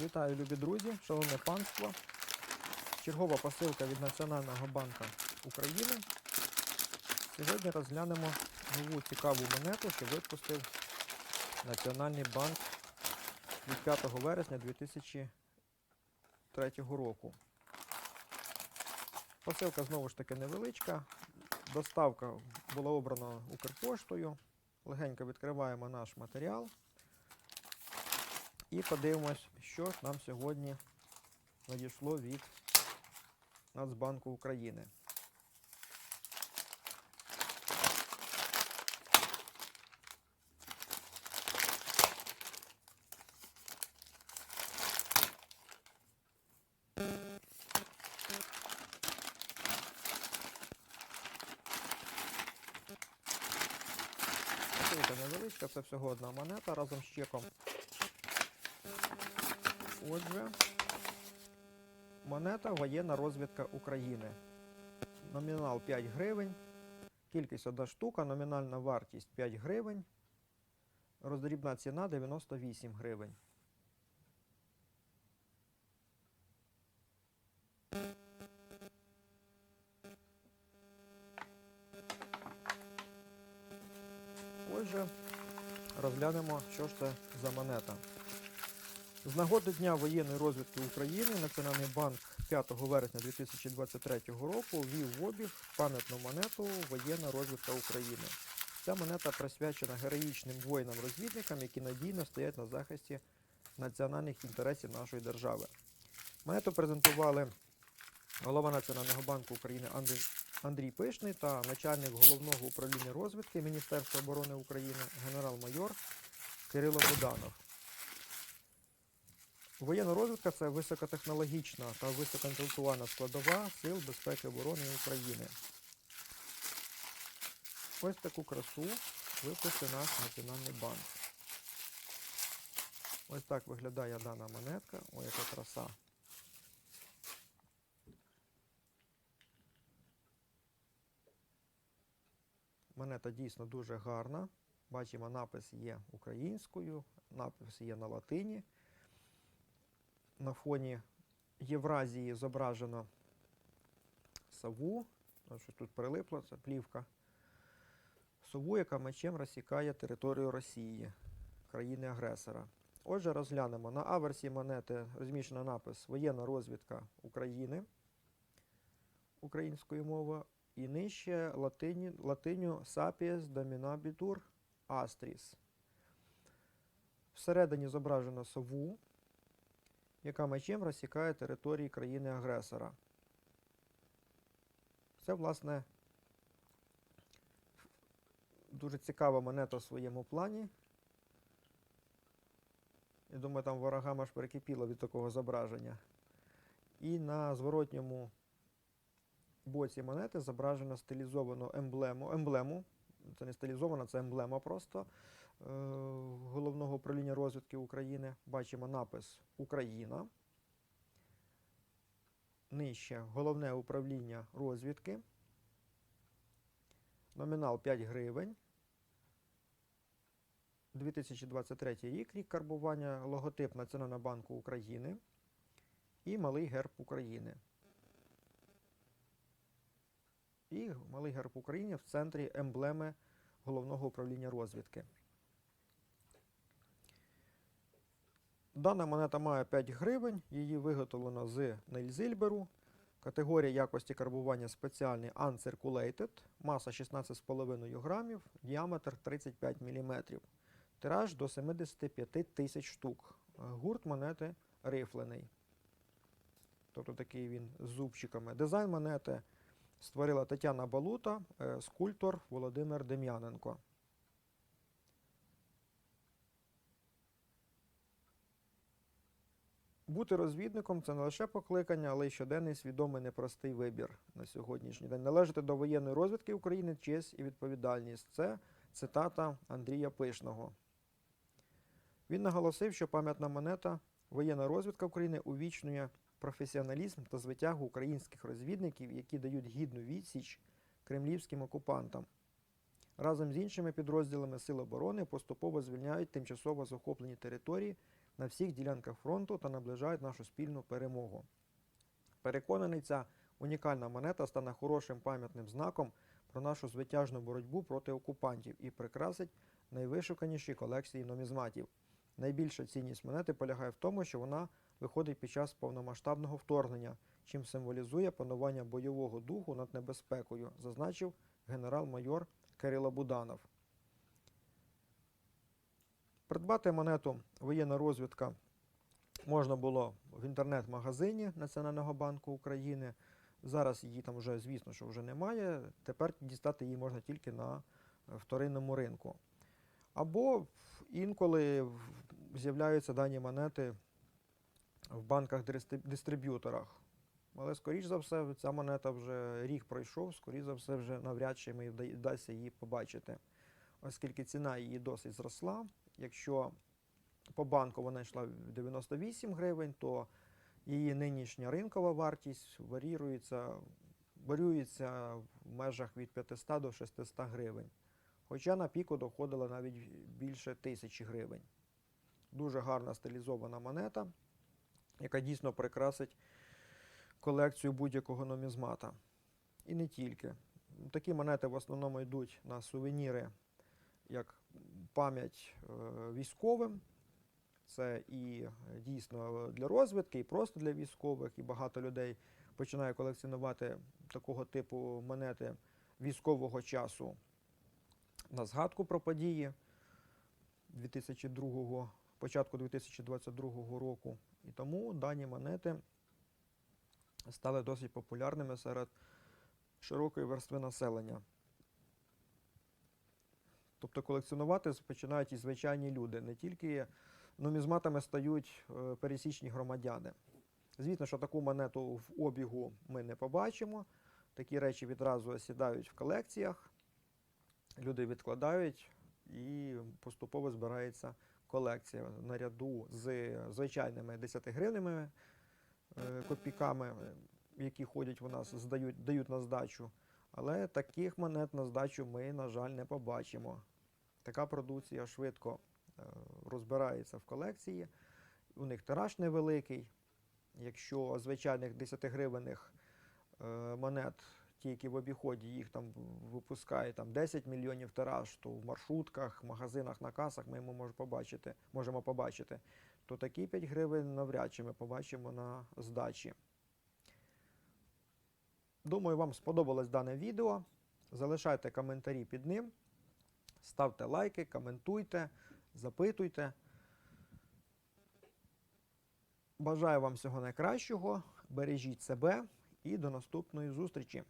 Вітаю, любі друзі, шановне панство. Чергова посилка від Національного банку України. Сьогодні розглянемо нову цікаву монету, що випустив Національний банк від 5 вересня 2003 року. Посилка знову ж таки невеличка. Доставка була обрана Укрпоштою. Легенько відкриваємо наш матеріал. І подивимось, що нам сьогодні надійшло від Нацбанку України. Це всього одна монета разом з чеком. Отже, монета воєнна розвідка України. Номінал 5 гривень. Кількість одна штука, номінальна вартість 5 гривень. Роздрібна ціна 98 гривень. Отже, розглянемо, що ж це за монета. З нагоди Дня воєнної розвідки України Національний банк 5 вересня 2023 року ввів в обіг пам'ятну монету Воєнна розвідка України. Ця монета присвячена героїчним воїнам-розвідникам, які надійно стоять на захисті національних інтересів нашої держави. Монету презентували голова Національного банку України Андрій, Пишний та начальник головного управління розвідки Міністерства оборони України генерал-майор Кирило Буданов. Воєнна розвідка це високотехнологічна та високоінтелектуальна складова Сил безпеки і оборони України. Ось таку красу випустив наш Національний банк. Ось так виглядає дана монетка. Ой, яка краса. Монета дійсно дуже гарна. Бачимо, напис є українською, напис є на латині. На фоні Євразії зображено сову. Що тут прилипло, це плівка. Сову, яка мечем розсікає територію Росії, країни-агресора. Отже, розглянемо. На аверсі монети розміщено напис Воєнна розвідка України українською мовою. І нижче латині, латиню Sapiens Dominabitur Astris. Всередині зображено сову, яка мечем розсікає території країни-агресора. Це, власне, дуже цікава монета в своєму плані. Я думаю, там ворогам аж перекипіло від такого зображення. І на зворотньому боці монети зображено стилізовану емблему. емблему. Це не стилізована, це емблема просто головного управління розвідки України. Бачимо напис Україна. Нижче головне управління розвідки. Номінал 5 гривень. 2023 рік, рік карбування, логотип Національного банку України і малий герб України. І малий герб України в центрі емблеми головного управління розвідки. Дана монета має 5 гривень, її виготовлено з Нельзильберу. Категорія якості карбування спеціальний Uncirculated, маса 16,5 грамів, діаметр 35 мм. Тираж до 75 тисяч штук. Гурт монети рифлений. Тобто такий він з зубчиками. Дизайн монети створила Тетяна Балута, е, скульптор Володимир Дем'яненко. Бути розвідником це не лише покликання, але й щоденний свідомий непростий вибір на сьогоднішній день. Належати до воєнної розвідки України честь і відповідальність. Це цитата Андрія Пишного. Він наголосив, що пам'ятна монета воєнна розвідка України увічнює професіоналізм та звитягу українських розвідників, які дають гідну відсіч кремлівським окупантам. Разом з іншими підрозділами Сил оборони поступово звільняють тимчасово захоплені території на всіх ділянках фронту та наближають нашу спільну перемогу. Переконаний, ця унікальна монета стане хорошим пам'ятним знаком про нашу звитяжну боротьбу проти окупантів і прикрасить найвишуканіші колекції нумізматів. Найбільша цінність монети полягає в тому, що вона виходить під час повномасштабного вторгнення, чим символізує панування бойового духу над небезпекою, зазначив генерал-майор Кирило Буданов. Придбати монету воєнна розвідка можна було в інтернет-магазині Національного банку України. Зараз її там вже, звісно, що вже немає. Тепер дістати її можна тільки на е, вторинному ринку. Або інколи з'являються дані монети в банках-дистриб'юторах. Але, скоріш за все, ця монета вже рік пройшов, скоріш за все, вже навряд чи вдасться її побачити, оскільки ціна її досить зросла. Якщо по банку вона йшла 98 гривень, то її нинішня ринкова вартість варірується, варіюється в межах від 500 до 600 гривень. Хоча на піку доходила навіть більше тисячі гривень. Дуже гарна стилізована монета, яка дійсно прикрасить колекцію будь-якого нумізмата. І не тільки. Такі монети в основному йдуть на сувеніри як пам'ять е, військовим. Це і е, дійсно для розвідки, і просто для військових, і багато людей починає колекціонувати такого типу монети військового часу на згадку про події 2002, початку 2022 року. І тому дані монети стали досить популярними серед широкої верстви населення. Тобто колекціонувати починають і звичайні люди, не тільки нумізматами стають е, пересічні громадяни. Звісно, що таку монету в обігу ми не побачимо. Такі речі відразу осідають в колекціях, люди відкладають і поступово збирається колекція наряду з звичайними 10-гривневими е, копійками, які ходять у нас, здають, дають на здачу. Але таких монет на здачу ми, на жаль, не побачимо. Така продукція швидко е, розбирається в колекції. У них тираж невеликий. Якщо звичайних 10-гривенних е, монет, ті, які в обіході, їх там випускає там, 10 мільйонів тираж, то в маршрутках, магазинах, на касах ми йому можемо побачити, можемо побачити, то такі 5 гривень навряд чи ми побачимо на здачі. Думаю, вам сподобалось дане відео. Залишайте коментарі під ним, ставте лайки, коментуйте, запитуйте. Бажаю вам всього найкращого, бережіть себе і до наступної зустрічі!